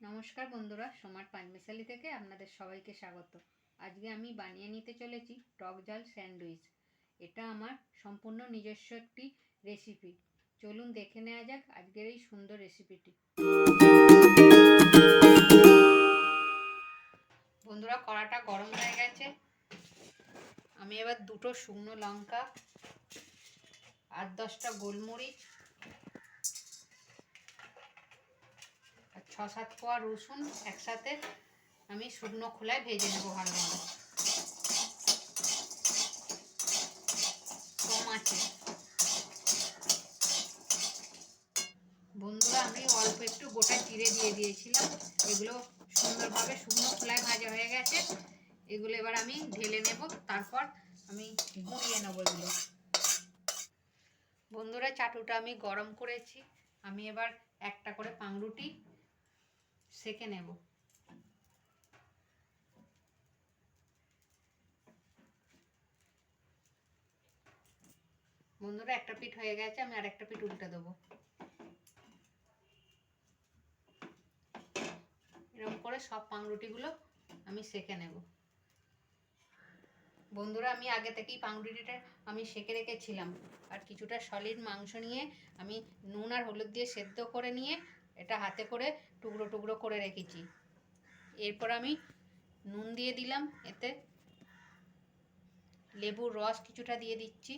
নমস্কার বন্ধুরা, সোমার পানমিশালি থেকে আপনাদের সবাইকে স্বাগত। আজকে আমি বানিয়ে নিতে চলেছি টক জাল স্যান্ডউইচ। এটা আমার সম্পূর্ণ নিজস্ব একটি রেসিপি। চলুন দেখে নেওয়া যাক আজকের এই সুন্দর রেসিপিটি। বন্ধুরা, কড়াটা গরম হয়ে গেছে। আমি এবার দুটো শুকনো লঙ্কা, আট দশটা গোলমরিচ সাত কোয়া রসুন একসাথে আমি শুকনো খোলায় ভেজে নেব ভালোভাবে কম আছে। বন্ধুরা, আমি অল্প একটু গোটা জিরে দিয়ে দিয়েছিলাম। এগুলো সুন্দরভাবে শুকনো খোলায় ভাজা হয়ে গেছে। এগুলো এবার আমি ঢেলে নেব, তারপর আমি গুঁড়িয়ে নেব এগুলো। বন্ধুরা, চাটুটা আমি গরম করেছি। আমি এবার একটা করে পাংরুটি সেকে নেব। বন্ধুরা, একটা পিঠ হয়ে গেছে, আমি আর একটা পিঠ উল্টে দেবো। এরকম করে সব পাংরুটিগুলো আমি সেকে নেব। বন্ধুরা, আমি আগে থেকেই পাউরুটিটা আমি সেকে রেখেছিলাম। আর কিছুটা সলিড মাংস নিয়ে আমি নুন আর হলুদ দিয়ে সেদ্ধ করে নিয়ে এটা হাতে করে টুকরো টুকরো করে রেখেছি। এরপর আমি নুন দিয়ে দিলাম এতে। লেবুর রস কিছুটা দিয়ে দিচ্ছি।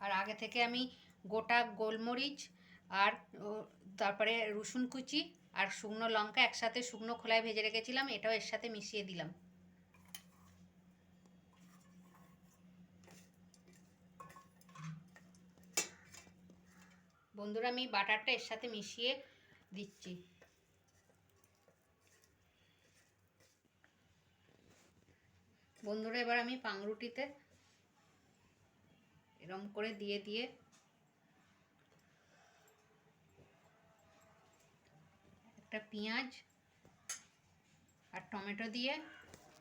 আর আগে থেকে আমি গোটা গোলমরিচ আর তারপরে রসুন কুচি আর শুকনো লঙ্কা একসাথে শুকনো খোলায় ভেজে রেখেছিলাম, এটাও এর সাথে মিশিয়ে দিলাম। বন্ধুরা, আমি বাটারটা এর সাথে মিশিয়ে দিচ্ছি। বন্ধুরা, এবার আমি পাংরুটিতে এরম করে দিয়ে দিয়ে একটা পেঁয়াজ আর টমেটো দিয়ে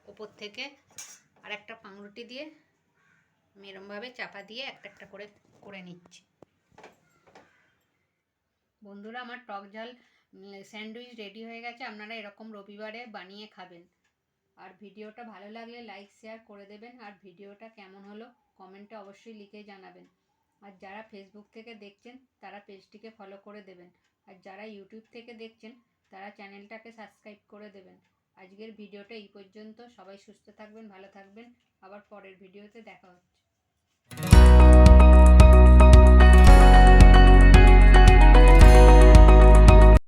ওপর থেকে আর একটা পাউরুটি দিয়ে আমি এরমভাবে চাপা দিয়ে একটা একটা করে করে নিচ্ছি। বন্ধুরা, আমার টক ঝাল স্যান্ডউইচ রেডি হয়ে গেছে। আপনারা এরকম রবিবারে বানিয়ে খাবেন। আর ভিডিওটা ভালো লাগলে লাইক, শেয়ার করে দেবেন। আর ভিডিওটা কেমন হলো কমেন্টে অবশ্যই লিখে জানাবেন। আর যারা ফেসবুক থেকে দেখছেন, তারা পেজটিকে ফলো করে দেবেন। আর যারা ইউটিউব থেকে দেখছেন তারা চ্যানেলটাকে সাবস্ক্রাইব করে দেবেন। আজকের ভিডিওটা এই পর্যন্ত। সবাই সুস্থ থাকবেন, ভালো থাকবেন। আবার পরের ভিডিওতে দেখা হচ্ছে।